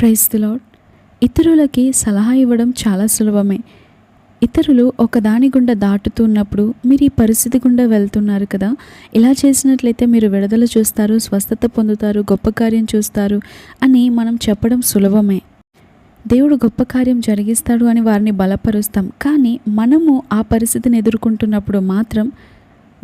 Praise ఇతరులకి సలహా ఇవ్వడం చాలా సులభమే. ఇతరులు ఒకదాని గుండా దాటుతున్నప్పుడు మీరు ఈ పరిస్థితి గుండా వెళ్తున్నారు కదా? ఇలా చేసినట్లయితే మీరు విడుదల చూస్తారు స్వస్థత పొందుతారు గొప్ప కార్యం చూస్తారు అని మనం చెప్పడం సులభమే. దేవుడు గొప్ప కార్యం జరిగిస్తాడు అని వారిని బలపరుస్తాం. కానీ మనము ఆ పరిస్థితిని ఎదుర్కొంటున్నప్పుడు మాత్రం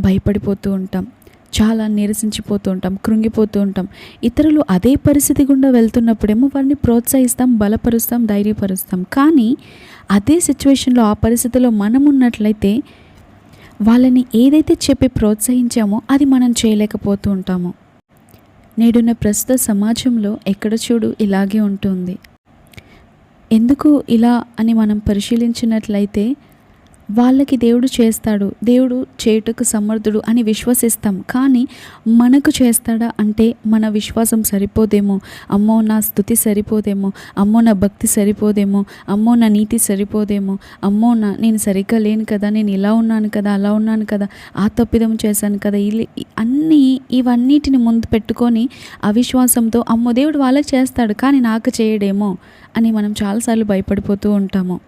భయపడిపోతూ ఉంటాం. చాలా నీరసించిపోతూ ఉంటాం కృంగిపోతూ ఉంటాం. ఇతరులు అదే పరిస్థితి గుండా వెళ్తున్నప్పుడేమో వారిని ప్రోత్సహిస్తాం బలపరుస్తాం ధైర్యపరుస్తాం. కానీ అదే సిచ్యువేషన్లో ఆ పరిస్థితిలో మనం ఉన్నట్లయితే వాళ్ళని ఏదైతే చెప్పి ప్రోత్సహించామో అది మనం చేయలేకపోతూ ఉంటాము. నేడున్న ప్రస్తుత సమాజంలో ఎక్కడ చూడు ఇలాగే ఉంటుంది. ఎందుకు ఇలా అని మనం పరిశీలించినట్లయితే వాళ్ళకి దేవుడు చేస్తాడు. దేవుడు చేయుటకు సమర్థుడు అని విశ్వసిస్తాం. కానీ మనకు చేస్తాడా అంటే మన విశ్వాసం సరిపోదేమో. అమ్మో నా స్థుతి సరిపోదేమో. అమ్మో నా భక్తి సరిపోదేమో. అమ్మో నా నీతి సరిపోదేమో. అమ్మో నా నేను సరిగ్గా లేను కదా నేను ఇలా ఉన్నాను కదా అలా ఉన్నాను కదా ఆ తప్పిదం చేశాను కదా ఇలా అన్నీ ఇవన్నిటిని ముందు పెట్టుకొని అవిశ్వాసంతో అమ్మో దేవుడు వాళ్ళకి చేస్తాడు కానీ నాకు చేయడేమో అని మనం చాలాసార్లు భయపడిపోతూ ఉంటాము.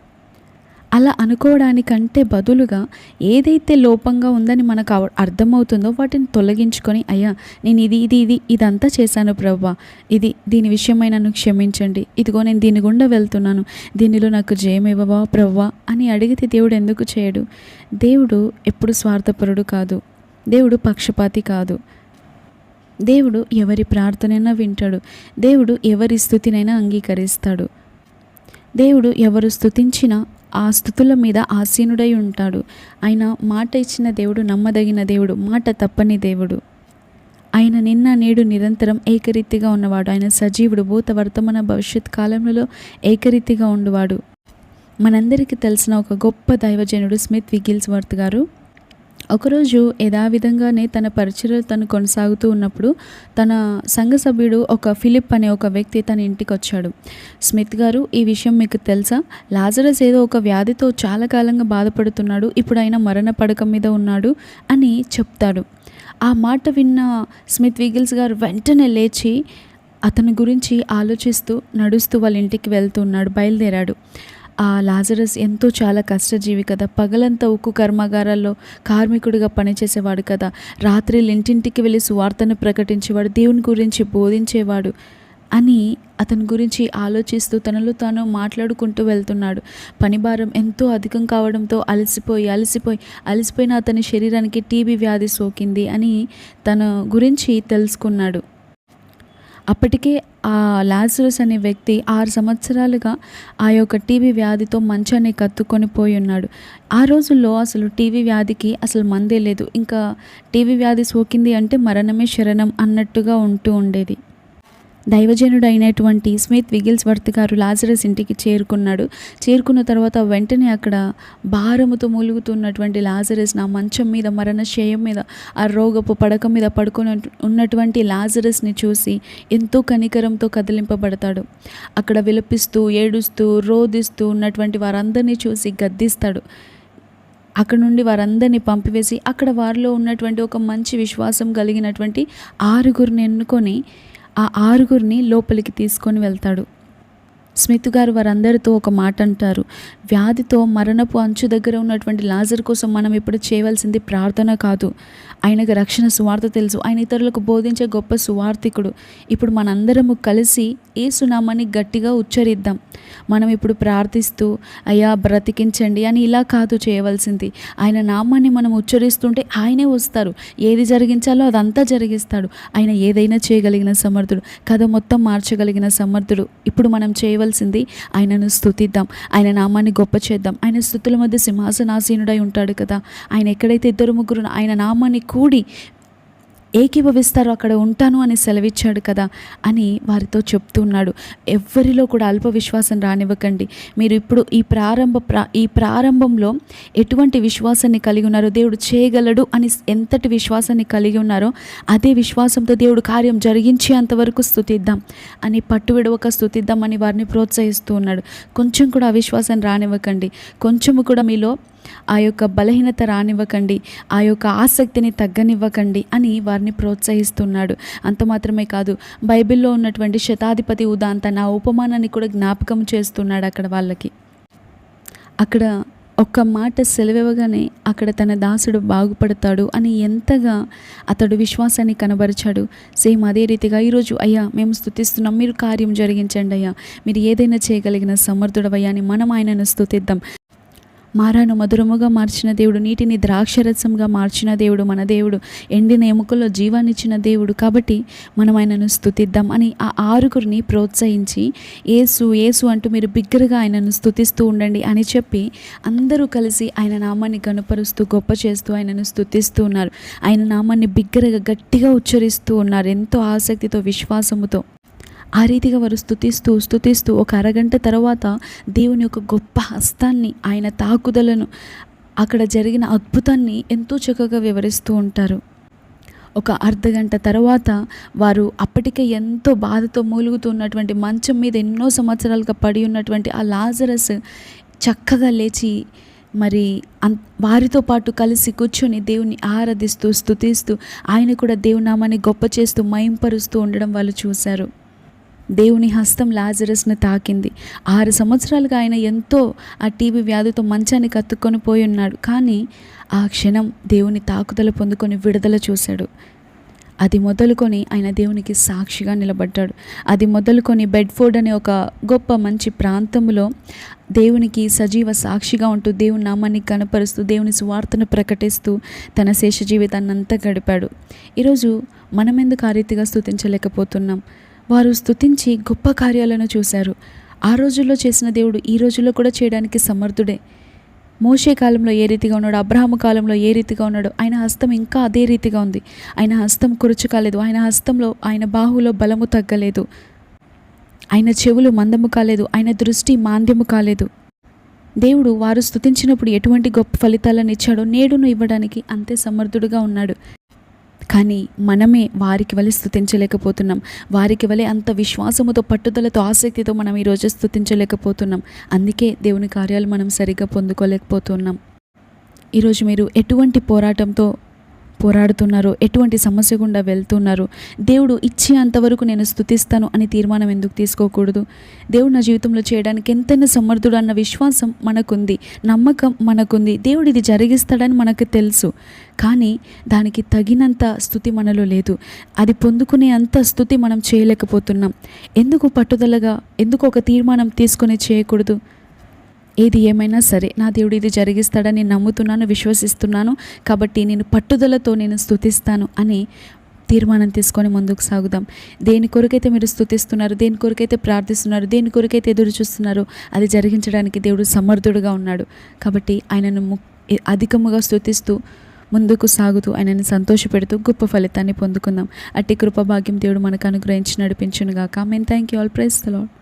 అలా అనుకోవడానికంటే బదులుగా ఏదైతే లోపంగా ఉందని మనకు అర్థమవుతుందో వాటిని తొలగించుకొని అయ్యా నేను ఇది ఇది ఇది ఇదంతా చేశాను ప్రభా. ఇది దీని విషయమై నన్ను క్షమించండి. ఇదిగో నేను దీని గుండా వెళ్తున్నాను. దీనిలో నాకు జయం ఇవ్వవా ప్రవ్వా? అని అడిగితే దేవుడు ఎందుకు చేయడు? దేవుడు ఎప్పుడు స్వార్థపరుడు కాదు. దేవుడు పక్షపాతి కాదు. దేవుడు ఎవరి ప్రార్థనైనా వింటాడు. దేవుడు ఎవరి స్థుతినైనా అంగీకరిస్తాడు. దేవుడు ఎవరు స్థుతించినా ఆ స్థుతుల మీద ఆసీనుడై ఉంటాడు. ఆయన మాట ఇచ్చిన దేవుడు నమ్మదగిన దేవుడు మాట తప్పని దేవుడు. ఆయన నిన్న నేడు నిరంతరం ఏకరీతిగా ఉన్నవాడు. ఆయన సజీవుడు భూత వర్తమాన భవిష్యత్ కాలంలో ఏకరీతిగా ఉండేవాడు. మనందరికీ తెలిసిన ఒక గొప్ప దైవజనుడు స్మిత్ విగిల్స్ వర్త్ గారు ఒకరోజు యథావిధంగానే తన పరిచయలు తను కొనసాగుతూ ఉన్నప్పుడు తన సంఘ సభ్యుడు ఒక ఫిలిప్ అనే ఒక వ్యక్తి తన ఇంటికి వచ్చాడు స్మిత్ గారు ఈ విషయం మీకు తెలుసా? లాజరస్ ఏదో ఒక వ్యాధితో చాలా కాలంగా బాధపడుతున్నాడు ఇప్పుడు ఆయన మరణ పడక మీద ఉన్నాడు అని చెప్తాడు. ఆ మాట విన్న స్మిత్ విగిల్స్ గారు వెంటనే లేచి అతని గురించి ఆలోచిస్తూ నడుస్తూ వాళ్ళ ఇంటికి వెళ్తున్నాడు బయలుదేరాడు. ఆ లాజరస్ ఎంతో చాలా కష్టజీవి కదా. పగలంతా ఉక్కు కర్మాగారాల్లో కార్మికుడిగా పనిచేసేవాడు కదా. రాత్రి ఇంటింటికి వెళ్ళి సువార్తను ప్రకటించేవాడు దేవుని గురించి బోధించేవాడు అని అతని గురించి ఆలోచిస్తూ తనలో తాను మాట్లాడుకుంటూ వెళ్తున్నాడు. పనిభారం ఎంతో అధికం కావడంతో అలసిపోయి అలసిపోయి అలసిపోయిన అతని శరీరానికి టీబీ వ్యాధి సోకింది అని తన గురించి తెలుసుకున్నాడు. అప్పటికే ఆ లాజరస్ అనే వ్యక్తి ఆరు సంవత్సరాలుగా ఆ యొక్క టీబీ వ్యాధితో మంచాన్ని కత్తుకొని పోయి ఉన్నాడు. ఆ రోజుల్లో అసలు టీవీ వ్యాధికి అసలు మందే లేదు. ఇంకా టీవీ వ్యాధి సోకింది అంటే మరణమే శరణం అన్నట్టుగా ఉంటూ ఉండేది. దైవజనుడైనటువంటి స్మిత్ విగిల్స్ వర్త్ గారు లాజరస్ ఇంటికి చేరుకున్నాడు. చేరుకున్న తర్వాత వెంటనే అక్కడ భారముతో మూలుగుతున్నటువంటి లాజరస్ నా మంచం మీద మరణ శయం మీద ఆ రోగపు పడక మీద పడుకొని ఉన్నటువంటి లాజరస్ని చూసి ఎంతో కనికరంతో కదిలింపబడతాడు. అక్కడ విలపిస్తూ ఏడుస్తూ రోదిస్తూ ఉన్నటువంటి వారందరినీ చూసి గద్దిస్తాడు. అక్కడ నుండి వారందరినీ పంపివేసి అక్కడ వారిలో ఉన్నటువంటి ఒక మంచి విశ్వాసం కలిగినటువంటి ఆరుగురిని ఎన్నుకొని ఆ ఆరుగురిని లోపలికి తీసుకొని వెళ్తాడు. స్మిత్ గారు వారందరితో ఒక మాట అంటారు. వ్యాధితో మరణపు అంచు దగ్గర ఉన్నటువంటి లాజర్ కోసం మనం ఇప్పుడు చేయవలసింది ప్రార్థన కాదు. ఆయనకు రక్షణ సువార్త తెలుసు. ఆయన ఇతరులకు బోధించే గొప్ప సువార్థికుడు. ఇప్పుడు మనందరము కలిసి ఏ సునామాని గట్టిగా ఉచ్చరిద్దాం. మనం ఇప్పుడు ప్రార్థిస్తూ అయ్యా బ్రతికించండి అని ఇలా కాదు చేయవలసింది. ఆయన నామాన్ని మనం ఉచ్చరిస్తుంటే ఆయనే వస్తారు. ఏది జరిగించాలో అదంతా జరిగిస్తాడు. ఆయన ఏదైనా చేయగలిగిన సమర్థుడు. కథ మొత్తం మార్చగలిగిన సమర్థుడు. ఇప్పుడు మనం చేయవలసింది ఆయనను స్థుతిద్దాం ఆయన నామాన్ని గొప్ప చేద్దాం. ఆయన స్థుతుల మధ్య సింహాసనాసీనుడై ఉంటాడు కదా. ఆయన ఎక్కడైతే ఇద్దరు ముగ్గురు ఆయన నామాన్ని కూడి ఏకీభవిస్తారో అక్కడ ఉంటాను అని సెలవిచ్చాడు కదా అని వారితో చెప్తున్నాడు. ఎవ్వరిలో కూడా అల్ప విశ్వాసం రానివ్వకండి. మీరు ఇప్పుడు ఈ ప్రారంభ ప్రా ఈ ప్రారంభంలో ఎటువంటి విశ్వాసాన్ని కలిగి ఉన్నారో దేవుడు చేయగలడు అని ఎంతటి విశ్వాసాన్ని కలిగి ఉన్నారో అదే విశ్వాసంతో దేవుడు కార్యం జరిగించే అంతవరకు స్థుతిద్దాం అని పట్టు విడవక స్థుతిద్దాం అని వారిని ప్రోత్సహిస్తూ ఉన్నాడు. కొంచెం కూడా అవిశ్వాసం రానివ్వకండి. కొంచెము కూడా మీలో ఆ యొక్క బలహీనత రానివ్వకండి. ఆ యొక్క ఆసక్తిని తగ్గనివ్వకండి అని వారు వారిని ప్రోత్సహిస్తున్నాడు. అంత మాత్రమే కాదు బైబిల్లో ఉన్నటువంటి శతాధిపతి ఉదాంత నా ఉపమానాన్ని కూడా జ్ఞాపకం చేస్తున్నాడు అక్కడ వాళ్ళకి. అక్కడ ఒక్క మాట సెలవివ్వగానే అక్కడ తన దాసుడు బాగుపడతాడు అని ఎంతగా అతడు విశ్వాసాన్ని కనబరిచాడు. సేమ్ అదే రీతిగా ఈరోజు అయ్యా మేము స్తుతిస్తున్నాం మీరు కార్యం జరిగించండి అయ్యా. మీరు ఏదైనా చేయగలిగిన సమర్థుడవయ్యా అని మనం ఆయనను స్థుతిద్దాం మారాను మధురముగా మార్చిన దేవుడు నీటిని ద్రాక్షరసంగా మార్చిన దేవుడు మన దేవుడు ఎండిన ఎముకల్లో జీవాన్నిచ్చిన దేవుడు. కాబట్టి మనం ఆయనను స్థుతిద్దాం అని ఆ ఆరుగురిని ప్రోత్సహించి ఏసు ఏసు అంటూ మీరు బిగ్గరగా ఆయనను స్థుతిస్తూ ఉండండి అని చెప్పి అందరూ కలిసి ఆయన నామాన్ని కనుపరుస్తూ గొప్ప చేస్తూ ఆయనను స్థుతిస్తూ ఉన్నారు. ఆయన నామాన్ని బిగ్గరగా గట్టిగా ఉచ్చరిస్తూ ఉన్నారు. ఎంతో ఆసక్తితో విశ్వాసముతో. ఆ రీతిగా వారు స్థుతిస్తూ స్థుతిస్తూ ఒక అరగంట తర్వాత దేవుని యొక్క గొప్ప హస్తాన్ని ఆయన తాకుదలను అక్కడ జరిగిన అద్భుతాన్ని ఎంతో చక్కగా వివరిస్తూ ఉంటారు. ఒక అర్ధ గంట తర్వాత వారు అప్పటికే ఎంతో బాధతో మూలుగుతున్నటువంటి మంచం మీద ఎన్నో సంవత్సరాలుగా పడి ఉన్నటువంటి ఆ లాజరస్ చక్కగా లేచి మరి అన్ వారితో పాటు కలిసి కూర్చొని దేవుని ఆరాధిస్తూ స్థుతిస్తూ ఆయన కూడా దేవునామాన్ని గొప్ప చేస్తూ మైంపరుస్తూ ఉండడం వాళ్ళు చూశారు. దేవుని హస్తం లాజరస్ను తాకింది. ఆరు సంవత్సరాలుగా ఆయన ఎంతో ఆ టీబీ వ్యాధితో మంచాన్ని కత్తుకొని పోయి ఉన్నాడు. కానీ ఆ క్షణం దేవుని తాకుదల పొందుకొని విడుదల చూశాడు. అది మొదలుకొని ఆయన దేవునికి సాక్షిగా నిలబడ్డాడు. అది మొదలుకొని బెడ్ఫోర్డ్ అనే ఒక గొప్ప మంచి ప్రాంతంలో దేవునికి సజీవ సాక్షిగా ఉంటూ దేవుని నామాన్ని కనపరుస్తూ దేవుని సువార్తను ప్రకటిస్తూ తన శేష జీవితాన్ని అంతా గడిపాడు. ఈరోజు మనం ఎందుకు ఆ రీతిగా స్థుతించలేకపోతున్నాం వారు స్తుతించి గొప్ప కార్యాలను చూశారు. ఆ రోజుల్లో చేసిన దేవుడు ఈ రోజుల్లో కూడా చేయడానికి సమర్థుడే. మోషే కాలంలో ఏ రీతిగా ఉన్నాడు? అబ్రహాము కాలంలో ఏ రీతిగా ఉన్నాడు? ఆయన హస్తం ఇంకా అదే రీతిగా ఉంది. ఆయన హస్తం కురుచు కాలేదు. ఆయన హస్తంలో ఆయన బాహులో బలము తగ్గలేదు. ఆయన చెవులు మందము కాలేదు. ఆయన దృష్టి మాంద్యము కాలేదు. దేవుడు వారు స్థుతించినప్పుడు ఎటువంటి గొప్ప ఫలితాలను ఇచ్చాడో నేడును ఇవ్వడానికి అంతే సమర్థుడుగా ఉన్నాడు. కానీ మనమే వారికి వలె స్థుతించలేకపోతున్నాం. వారికి వలె అంత విశ్వాసముతో పట్టుదలతో ఆసక్తితో మనం ఈరోజు స్థుతించలేకపోతున్నాం. అందుకే దేవుని కార్యాలు మనం సరిగ్గా పొందుకోలేకపోతున్నాం. ఈరోజు మీరు ఎటువంటి పోరాటంతో పోరాడుతున్నారు? ఎటువంటి సమస్య గుండా వెళ్తున్నారు? దేవుడు ఇచ్చే అంతవరకు నేను స్థుతిస్తాను అని తీర్మానం ఎందుకు తీసుకోకూడదు? దేవుడు నా జీవితంలో చేయడానికి ఎంతైనా సమర్థుడు అన్న విశ్వాసం మనకుంది. నమ్మకం మనకుంది. దేవుడు ఇది జరిగిస్తాడని మనకు తెలుసు. కానీ దానికి తగినంత స్థుతి మనలో లేదు. అది పొందుకునే అంత స్థుతి మనం చేయలేకపోతున్నాం. ఎందుకు పట్టుదలగా ఎందుకు ఒక తీర్మానం తీసుకొని చేయకూడదు? ఏది ఏమైనా సరే నా దేవుడు ఇది జరిగిస్తాడని నమ్ముతున్నాను విశ్వసిస్తున్నాను కాబట్టి నేను పట్టుదలతో నేను స్థుతిస్తాను అని తీర్మానం తీసుకొని ముందుకు సాగుదాం. దేని కొరకైతే మీరు స్థుతిస్తున్నారు దేని కొరకైతే ప్రార్థిస్తున్నారు దేని కొరకైతే ఎదురు చూస్తున్నారో అది జరిగించడానికి దేవుడు సమర్థుడుగా ఉన్నాడు. కాబట్టి ఆయనను ము అధికముగా స్థుతిస్తూ ముందుకు సాగుతూ ఆయనని సంతోషపెడుతూ గొప్ప ఫలితాన్ని పొందుకుందాం. అట్టి కృపభాగ్యం దేవుడు మనకు అనుగ్రహించి నడిపించునుగాక. మేము thank you all praise the Lord